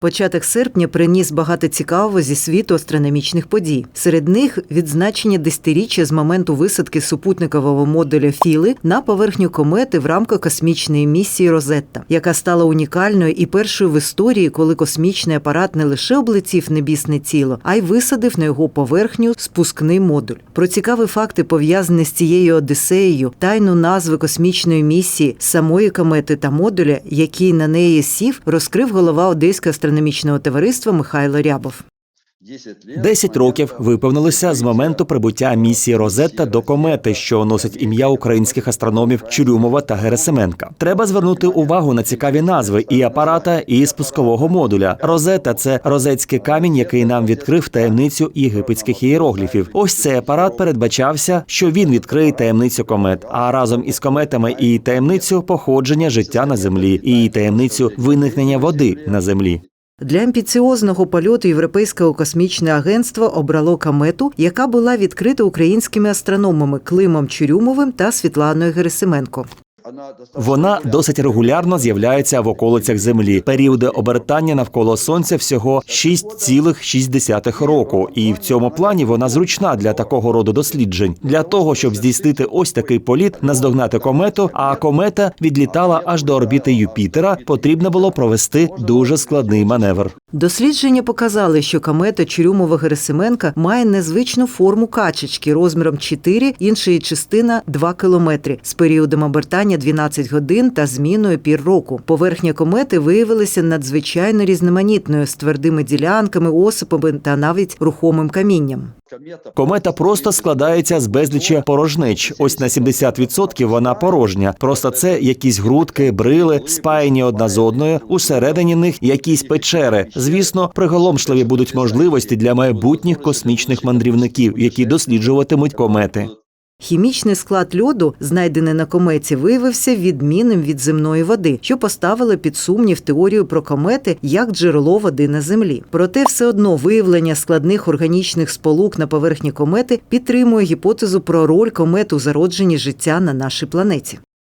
Початок серпня приніс багато цікавого зі світу астрономічних подій. Серед них відзначення десятиріччя з моменту висадки супутникового модуля Філи на поверхню комети в рамках космічної місії Розетта, яка стала унікальною і першою в історії, коли космічний апарат не лише облетів небісне тіло, а й висадив на його поверхню спускний модуль. Про цікаві факти пов'язані з цією одіссеєю, тайну назви космічної місії, самої комети та модуля, який на неї сів, розкрив голова Одеського астрономічного товариства Михайло Рябов. 10 років виповнилося з моменту прибуття місії Розетта до комети, що носить ім'я українських астрономів Чурюмова та Герасименка. Треба звернути увагу на цікаві назви і апарата, і спускового модуля. Розета це розетський камінь, який нам відкрив таємницю єгипетських ієрогліфів. Ось цей апарат передбачався, що він відкриє таємницю комет. А разом із кометами і таємницю походження життя на землі, і таємницю виникнення води на землі. Для амбіціозного польоту Європейського космічне агентство обрало комету, яка була відкрита українськими астрономами Климом Чурюмовим та Світланою Герасименко. Вона досить регулярно з'являється в околицях Землі. Періоди обертання навколо сонця всього 6,6 року, і в цьому плані вона зручна для такого роду досліджень. Для того щоб здійснити ось такий політ, наздогнати комету. А комета відлітала аж до орбіти Юпітера. Потрібно було провести дуже складний маневр. Дослідження показали, що комета Чурюмова Герасименка має незвичну форму качечки розміром 4, інша її частина 2 кілометри з періодом обертання 12 годин та зміною пір року. Поверхня комети виявилася надзвичайно різноманітною з твердими ділянками, осипами та навіть рухомим камінням. Комета просто складається з безлічі порожнич. Ось на 70% вона порожня. Просто це якісь грудки, брили, спаяні одна з одною. Усередині них якісь печери. Звісно, приголомшливі будуть можливості для майбутніх космічних мандрівників, які досліджуватимуть комети. Хімічний склад льоду, знайдений на кометі, виявився відмінним від земної води, що поставило під сумнів теорію про комети як джерело води на землі. Проте все одно виявлення складних органічних сполук на поверхні комети підтримує гіпотезу про роль комет у зародженні життя на нашій планеті.